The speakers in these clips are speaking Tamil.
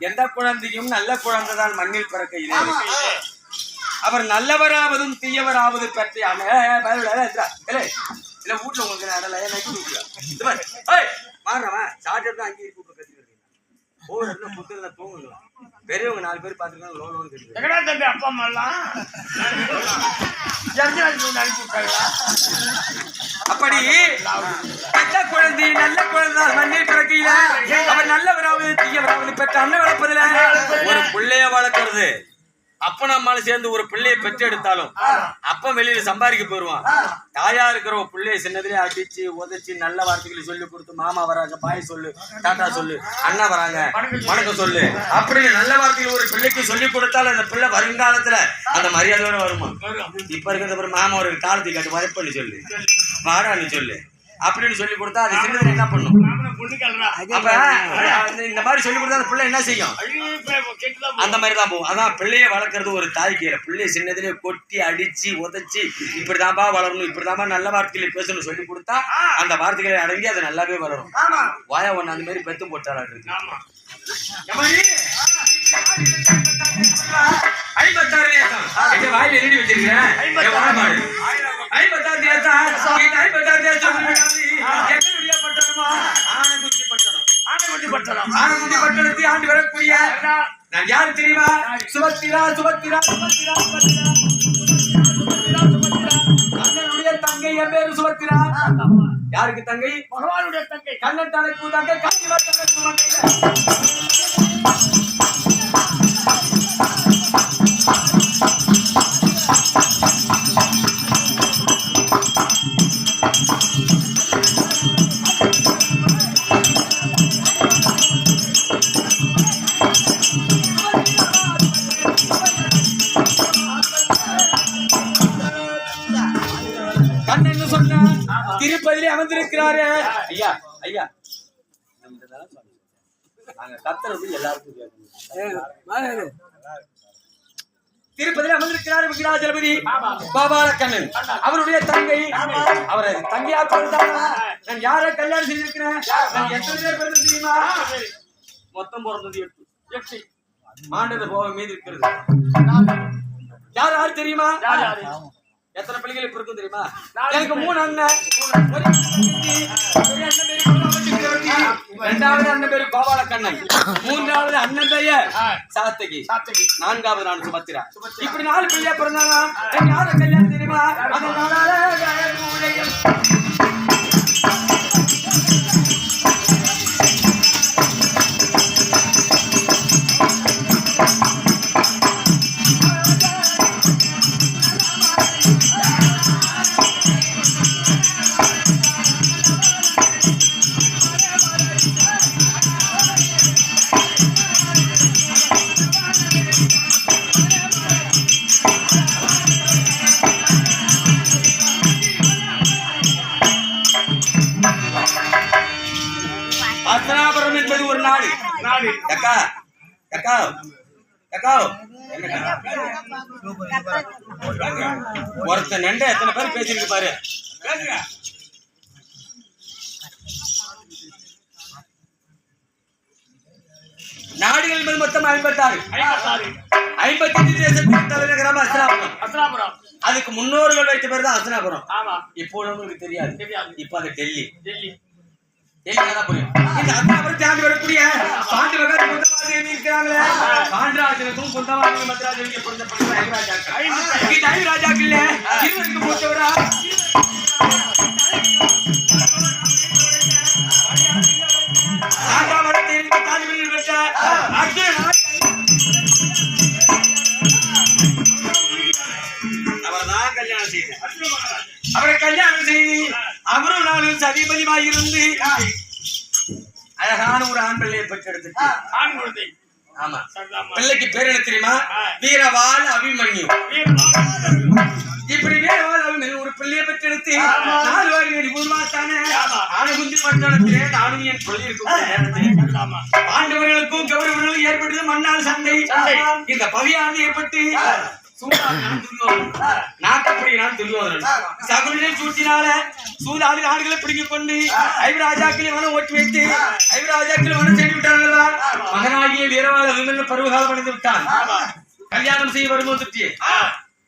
எந்த குழந்தையும் நல்ல குழந்தைதான் மண்ணில் பிறக்கையிலே அவர் நல்லவராவதும் தீயவராவது பற்றி இல்ல வீட்டுல உங்களுக்கு நடல மாறவன் சாட்டர் தான் அங்கேயே கூப்பிட்டு கத்திக்கிறீங்க என்ன புத்துல தூங்குங்களா பெரியவங்க நாலு பேர் பாத்துருக்காங்க லோன் லோன் கட்டிக்கிறேன் எங்கடா தம்பி அப்பா அம்மா எல்லாம் அப்படி கெட்ட குழந்தை நல்ல குழந்தை மண்ணில் பிறக்கையில அவர் நல்லவராவது தீயவராவது பெற்ற அண்ணன் வளர்ப்பதுல ஒரு பிள்ளைய வளர்க்கறது. அப்ப நம்மால சேர்ந்து ஒரு பிள்ளையை பெற்றெடுத்தாலும் அப்ப வெளியில சம்பாதிக்க போயிருவான். தாயா இருக்கிற ஒரு பிள்ளைய சின்னதுலயே அடிச்சு உதைச்சு நல்ல வார்த்தைகளை சொல்லி கொடுத்து மாமா வராங்க பாய் சொல்லு டாட்டா சொல்லு அண்ணா வராங்க வணக்கம் சொல்லு. அப்படி நல்ல வார்த்தைகள் ஒரு பிள்ளைக்கு சொல்லி கொடுத்தாலும் அந்த பிள்ளை வருங்காலத்துல அந்த மரியாதையோட வருமா? இப்ப இருக்கிறத பிறகு மாமா ஒரு காலத்தை காட்டு வரை பண்ணி சொல்லு வாடான்னு சொல்லு. அப்படின்னு சொல்லி கொடுத்தா அது சின்னதுல என்ன பண்ணும்? அப்ப இந்த மாதிரி சொல்லி கொடுத்தா அந்த பிள்ளை என்ன செய்யும்? அந்த மாதிரி தான் போகும். அதான் பிள்ளைய வளர்க்கறது ஒரு தாய் கீழே பிள்ளைய சின்னதுலயே கொட்டி அடிச்சு உதைச்சி இப்படிதான்பா வளரணும் இப்படிதான்பா நல்ல வார்த்தைகளை பேசணும் சொல்லி கொடுத்தா அந்த வார்த்தைகளை அடங்கி அது நல்லாவே வளரும். வாயா ஒண்ணு அந்த மாதிரி பெத்து போட்டாளா இருக்கு யாருக்கு தங்கை. பகவானுடைய தங்கை. கண்ணன் தனக்கு தங்கை. காஞ்சிவர் தங்கை. திருப்பதியிலே அமர்ந்திருக்கிறாரு. ஐயா ஐயா. நாங்க கத்துறது எல்லாருக்கும் கேட்கணும். திருப்பதியில் அமர்ந்திருக்கிறார் விக்ராஜலபதி பாபால கண்ணன் அவருடைய தங்கை. அவரை தங்கையா நான் யாரை கல்யாணம் செஞ்சிருக்கிறேன் நான் எத்தனை பேர் பிறந்தது தெரியுமா? மொத்தம் பிறந்தது எட்டு. எட்டு. மாண்டது போக மீதி இருக்கிறது. யார் யார் தெரியுமா? எத்தனை பிள்ளைகள் இப்ப இருக்கும் தெரியுமா? எனக்கு மூணு அண்ணன். இரண்டாவது அண்ணன் பேரு கோபால கண்ணன் மூன்றாவது அண்ணன் பெயர் சாத்தகி. சாத்தகி. நான்காவது நான் சுமத்திரா. இப்படி நாலு பிள்ளையா பிறந்தாங்க எனக்கு யார கல்யாணம் தெரியுமா? அதனால அக்கா அக்கா அக்கா ஒருத்தன் நண்ட எத்தனை பேர் பேசிருக்கு பாரு நாடுகள் என்பது மொத்தம் ஐம்பத்தாறு. ஐம்பத்தாறு. ஐம்பத்தஞ்சு தேசத்தின் தலைநகரம் அஸ்தினாபுரம். அஸ்லாபுரம் அதுக்கு முன்னோர்கள் வைத்த பேர் தான் அஸ்தினாபுரம். ஆமா. இப்போ தெரியாது. தெரியாது. இப்போ அது டெல்லி. டெல்லி. டெல்லி தான் புரியும். இந்த அஸ்தினாபுரம் தாண்டி வரக்கூடிய பாண்டு வகை குந்தவாதிகள் இருக்கிறாங்களே பாண்டராஜனுக்கும் குந்தவாதிகள் மத்ராஜனுக்கு பிறந்த பள்ளி ஐராஜாக்கள் இந்த ஐராஜாக்கள் இருவருக்கு மூத்தவரா? அவரை கல்யாணம் செய்து அவரும் நானும் சதிபதியாய் இருந்து அழகான ஒரு ஆண் பிள்ளையை பெற்றெடுத்துட்டு ஆண் குழந்தை. ஆமா. பிள்ளைக்கு பேர் என்ன தெரியுமா? வீரவால் அபிமன்யு. இப்படி வீரவால் அபிமன்யு ஒரு பிள்ளையை பெற்றெடுத்து நாலு வாரி உருவாத்தானே? ஆனகுந்தி பட்டணத்திலே நானும் என் பிள்ளை இருக்கும் ஆமா. பாண்டவர்களுக்கும் கௌரவர்களுக்கும் ஏற்பட்டது மண்ணால் சண்டை. இந்த பகையானது ஏற்பட்டு சூதாடி நான் துரியோதனன். கொண்டு ஐவராஜாக்களை மனம் ஓட்டி வைத்து ஐவராஜாக்களை மனம் செய்து வீரவாத பருவகாலம் அடைந்து விட்டான் கல்யாணம் செய்ய வரும் சுற்றி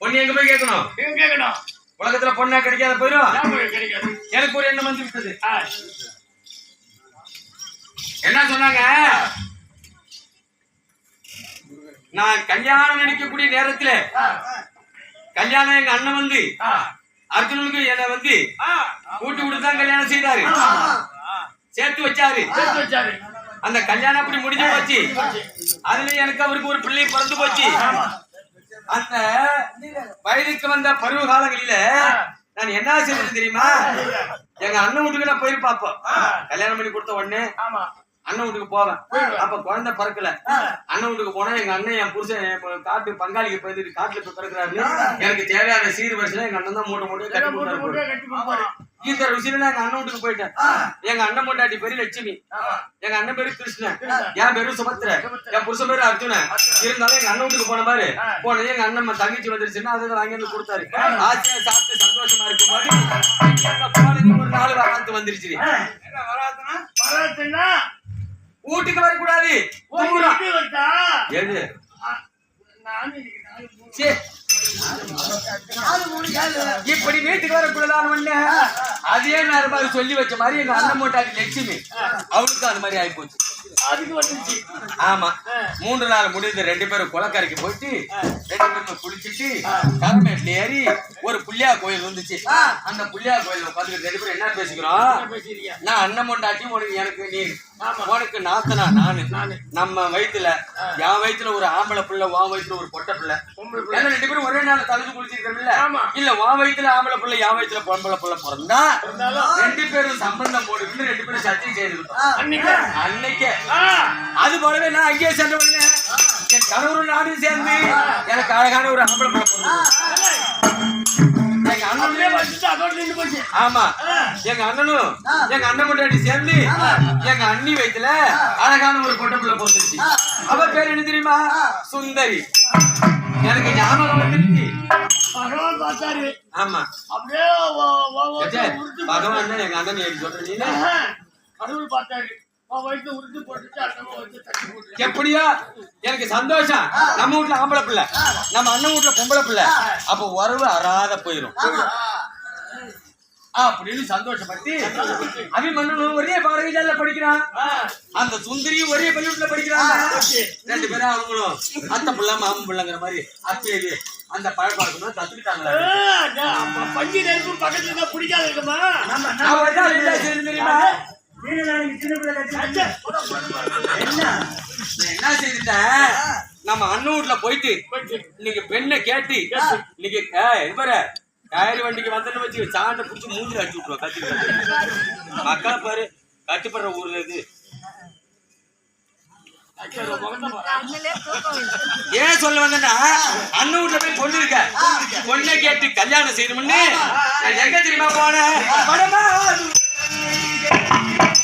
பொண்ணு எங்க போய் கேட்கணும் கேட்கணும். உலகத்துல பொண்ணா கிடைக்காத போயிடும் எனக்கு ஒரு எண்ணம் வந்து விட்டது என்ன சொன்னாங்க நான் கல்யாணம் நடிக்கக்கூடிய நேரத்துல கல்யாணம் எங்க அண்ணன் வந்து அர்ஜுனனுக்கு என்ன வந்து கூட்டி கொடுத்து கல்யாணம் செய்தாரு. சேர்த்து வச்சாரு. அந்த கல்யாணம் அப்படி முடிஞ்சு போச்சு. அதுல எனக்கு அவருக்கு ஒரு பிள்ளை பிறந்து போச்சு. அந்த வயதுக்கு வந்த பருவ காலங்களில நான் என்ன செய்வது தெரியுமா? எங்க அண்ணன் வீட்டுக்கு நான் போய் பார்ப்போம் கல்யாணம் பண்ணி கொடுத்த உடனே. அண்ணன் வீட்டுக்கு போவேன். அப்ப குழந்தை பிறக்கல. அண்ணன் வீட்டுக்கு போனா எங்க அண்ணன் என் புருஷன் காட்டு பங்காளிக்கு போயிட்டு காட்டுல போய் பிறக்கிறாரு எனக்கு தேவையான சீர் வரிசையில எங்க அண்ணன் தான் மூட்டை மூட்டை கட்டி கொடுப்பாரு. இந்த எங்க அண்ணன் வீட்டுக்கு போயிட்டேன். எங்க அண்ணன் பொண்டாட்டி பேரு லட்சுமி. எங்க அண்ணன் பேரு கிருஷ்ணன். என் பேரு சுபத்திர என் புருஷன் பேரு அர்ஜுனன். இருந்தாலும் எங்க அண்ணன் வீட்டுக்கு போன பாரு. போனது எங்க அண்ணன் தங்கச்சி வந்துருச்சுன்னா அதை வாங்கி வந்து கொடுத்தாரு. ஆசையா சாப்பிட்டு சந்தோஷமா எங்க போனது ஒரு நாள் வராத்து வந்துருச்சு? வராதுன்னா, வீட்டுக்கு வரக்கூடாது எது. இப்படி வீட்டுக்கு வரக்கூடாது ஒண்ணு? அதே நேரம் அது சொல்லி வச்ச மாதிரி எங்க அண்ணன் மூட்டாடி லட்சுமி. அவளுக்கு அந்த மாதிரி ஆகி போச்சு ஆமா. மூன்று நாள் முடிந்து ரெண்டு பேரும் குளக்கரைக்கு போயிட்டு ரெண்டு பேரும் குளிச்சுட்டு கரமேட்ல ஏறி ஒரு புள்ளியா கோயில் இருந்துச்சு அந்த புள்ளியா கோயில்ல உட்காந்து ரெண்டு பேரும் என்ன பேசிக்கிறோம்? நான் அண்ணன் மொண்டாட்டி உனக்கு எனக்கு நீ. உனக்கு நாத்தனா நானு. நம்ம வயித்துல என் வயித்துல ஒரு ஆம்பளை பிள்ளை உன் வயித்துல ஒரு பொட்டை பிள்ளை. ஏன்னா ரெண்டு பேரும் ஒரே நாள் தலைச்சு குளிச்சிருக்கோம்ல ஆமா. இல்ல உன் வயித்துல ஆம்பளை பிள்ளை என் வயித்துல பொம்பளை பிள்ளை பிறந்தா ரெண்டு பேரும் சம்பந்தம் போட்டுக்கிட்டு ரெண்டு பேரும் சத்தியம் செய்துக்கிட்டோம். அன்னைக்கு. அது போலவே நான் அங்கேயே சென்ற என் கணவரும் நானும் சேர்ந்து எனக்கு அழகான ஒரு ஆம்பளை பிள்ளை பிறந்தது. எங்க அண்ணனும் வச்சுட்டு அதோட நின்னு போச்சு. ஆமா. எங்க அண்ணனும் எங்க அண்ணன் முன்னாடி சேர்ந்து எங்க அண்ணி வயித்துல அழகான ஒரு பொட்டை பிள்ளை பிறந்துருச்சு. அவ பேர் என்ன தெரியுமா? சுந்தரி. எனக்கு ஞாபகம் வந்துருச்சு பகவான் பார்த்தாரு. ஆமா. அப்படியே பகவான் எங்க அண்ணன் ஏறி சொல்ற நீ ஆஹா, கடவுள் பார்த்தாரு. எப்படியோ? எனக்கு சந்தோஷம். நம்ம வீட்ல ஆம்பளை பிள்ளை. நம்ம அண்ணன் வீட்ல பொம்பளை பிள்ளை. அப்ப உறவு அறாத போயிரும். அப்படின்னு சந்தோஷப்பட்டு அபிமன்னனும் ஒரே பாடவிஜால படிக்கிறான். அந்த சுந்தரியும் ஒரே பள்ளிக்கூடத்துல படிக்கிறாங்க. ரெண்டு பேரும் அவங்களும் அத்தை பிள்ளை மாமன் பிள்ளைங்கிற மாதிரி அத்தையது அந்த பழக்கம் கத்துக்கிட்டாங்களா? பஞ்சு நெருப்பு பக்கத்துல பிடிக்காது இருக்குமா செய்தேன் தெரியுமா? என்ன செய்துட்டேன் நம்ம அண்ணன் வீட்ல போயிட்டு இன்னைக்கு பெண்ணை கேட்டு இன்னைக்கு ஏய், இது பாரு டயர் வண்டிக்கு வந்தேன்னு வச்சு சாண்டை பிடிச்சி மூஞ்சில அடிச்சு விட்டுருவோம் கத்தி மக்களை பாரு கட்டுப்படுற ஊர்ல இது ஏன் சொல்ல வந்தேன்னா அண்ணன் வீட்ல போய் பொண்ணு பொண்ணை கேட்டு கல்யாணம் செய்யணும்னு நான் எங்க தெரியுமா போன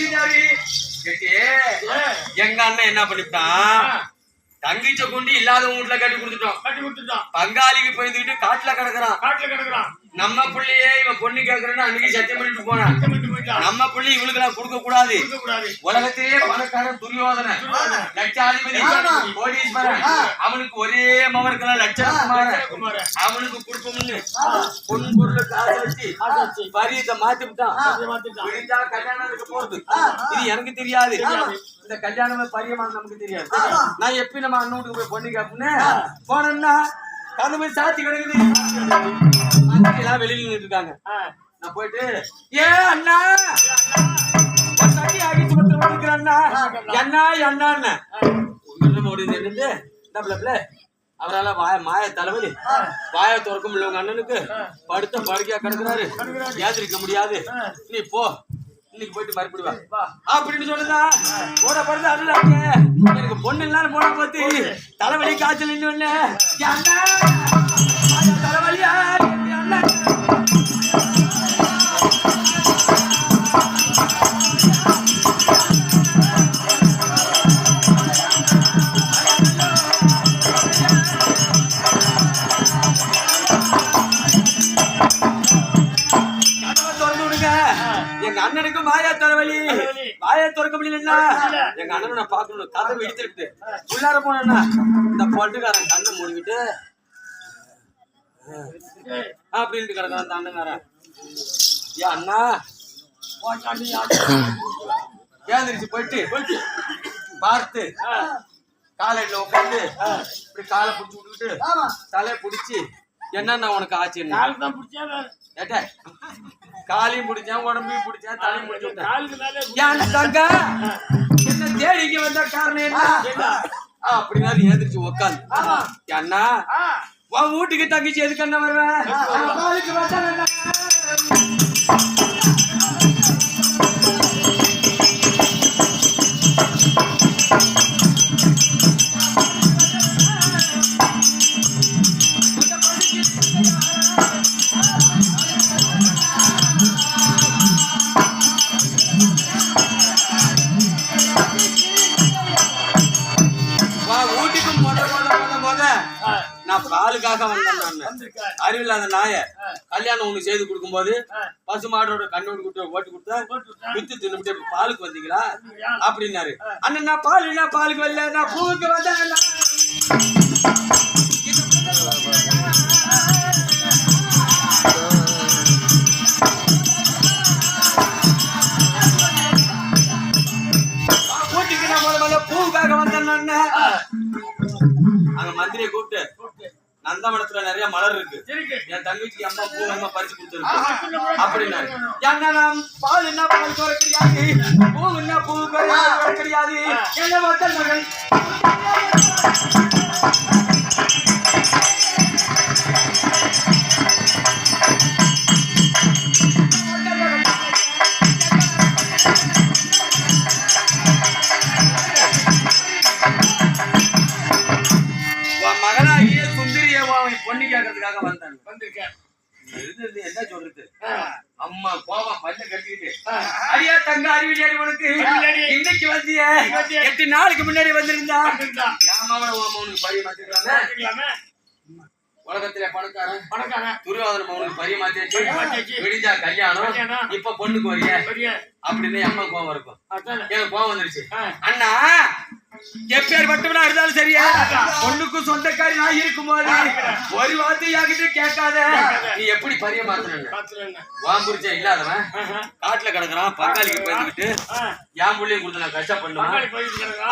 செஞ்சாரு கேட்டி, எங்க அண்ணன் என்ன பண்ணிவிட்டான்? தங்கச்ச கொண்டு இல்லாதவங்க வீட்டுல கட்டி கொடுத்துட்டோம். கட்டி கொடுத்துட்டான். பங்காளிக்கு போயிருந்துக்கிட்டு காட்டுல கிடக்குறான். காட்டுல கிடக்குறான். நம்ம புள்ளையே இவன் பொண்ணு கேக்குறேன்னு அன்னைக்கு சத்தியம் பண்ணிட்டு போனான். நம்ம புள்ளி இவளுக்கு எல்லாம் கொடுக்க கூடாது உலகத்திலேயே பணக்காரன் துரியோதன லட்சாதிபதி. கோடீஸ்வரன். அவனுக்கு ஒரே மகனுக்கு லட்சகுமாரன் குமார அவனுக்கு கொடுப்போம்னு. பொன் பொருளுக்கு ஆசை வச்சு பரியத்தை மாத்தி விட்டான் கல்யாணம் போறது. இது எனக்கு தெரியாது. இந்த கல்யாணமே பரியமான நமக்கு தெரியாது. நான் எப்பயும் நம்ம அண்ணன் வீட்டுக்கு போய் பொண்ணு கேப்பேன்னு போனோம்னா கதவு சாத்தி கிடக்குது. எல்லாம் வெளியில நின்னுட்டு இருக்காங்க. நான் போயிட்டு ஏ அண்ணா அண்ணா. என்ன அண்ணா கண்ணு மூடி நின்று டப்ளப்ல அவரால வாய மாய தலைவலி வாய திறக்க முடியல உங்க அண்ணனுக்கு. படுத்த படுக்கையா கிடக்குறாரு. ஏந்திரிக்க முடியாது. நீ போ. இன்னைக்கு போயிட்டு மறுபடி வா. அப்படின்னு சொல்லுதா? போட படுத்து அண்ணன் எனக்கு பொண்ணு இல்லாத போன பார்த்து தலைவலி காய்ச்சல் நின்று தலைவலியா? எங்க அண்ணனுக்கு மாயா தலைவலி. வாயை திறக்க முடியலன்னா முடியல. எங்க அண்ணனை நான் பார்க்கணும் கதவை இடிச்சிருக்கு உள்ளார போனா இந்த பொட்டுக்காரன் கண்ணை மூடிக்கிட்டு அப்படின்ட்டு கிடக்கான் அந்த அண்ணங்காரன். ஏன் அண்ணா? ஏந்திரிச்சு போயிட்டு? பார்த்து. காலையில உட்காந்து இப்படி காலை பிடிச்சி விட்டுக்கிட்டு. தலையை பிடிச்சி என்னன்னா உனக்கு ஆச்சுன்னு காலுக்கு காலையும் பிடிச்சேன் உடம்பையும் பிடிச்சேன் தலையும் பிடிச்சி விட்டேன் காலுக்கு மேலே ஏன் தங்க? என்ன தேடி இங்க வந்த காரணம் என்ன? அப்படின்னா நீ எந்திரிச்சு உட்காந்து ஆமா. அண்ணா உன் வீட்டுக்கு தங்கச்சி எதுக்கு என்ன வருவேன் பாலுக்காக வந்தேன் நான். அறிவில்லாத நாய. கல்யாணம் ஒண்ணு செய்து கொடுக்கும்போது ஆ, பசு மாடோட கண்ணோடு குட்டு ஓட்டு கொடுத்தா. வித்து தின்னுட்டு பாலுக்கு வந்தீங்களா? அப்படின்னாரு. அண்ணன் நான் பால் என்ன பாலுக்கு வரல நான் பூவுக்கு வந்தேன். பூவுக்காக வந்தேன் அங்க மந்திரியை கூப்பிட்டு போட்டு. நந்தவனத்துல நிறைய மலர் இருக்கு. என் தங்கச்சிக்கு அம்மா பூ அம்மா பறிச்சு கொடுத்துருக்கு. அப்படின்னாரு என்ன பால் என்ன பால் குறை கிடையாது பூ என்ன பூ குறை கிடையாது என்ன மக்கள் மகள் எட்டு நாளுக்கு முன்னாடி வந்திருந்தா? உலகத்திலே பணக்காரன் பணக்காரன். துரியோதன மகனுக்கு பரிய மாத்தியாச்சு. விடிஞ்சா கல்யாணம். இப்ப பொண்ணுக்கு வரிய. அப்படின்னு அம்மா கோவம் இருக்கும். எனக்கு கோவம் வந்துருச்சு. அண்ணா எப்பேர் மட்டும்னா இருந்தாலும் சரியா? பொண்ணுக்கும் சொந்தக்காரி நான் இருக்கும்போது ஒரு வார்த்தை என்கிட்ட கேட்காத. நீ எப்படி பரிய பார்த்துக்கலாமே. வாம்புரிச்சா இல்லாதவன். காட்டுல கிடக்குறான் பங்காளிக்கு பயந்துக்கிட்டு ஆ, என் புள்ளையும் கொடுத்து நான் இருக்கிறதா?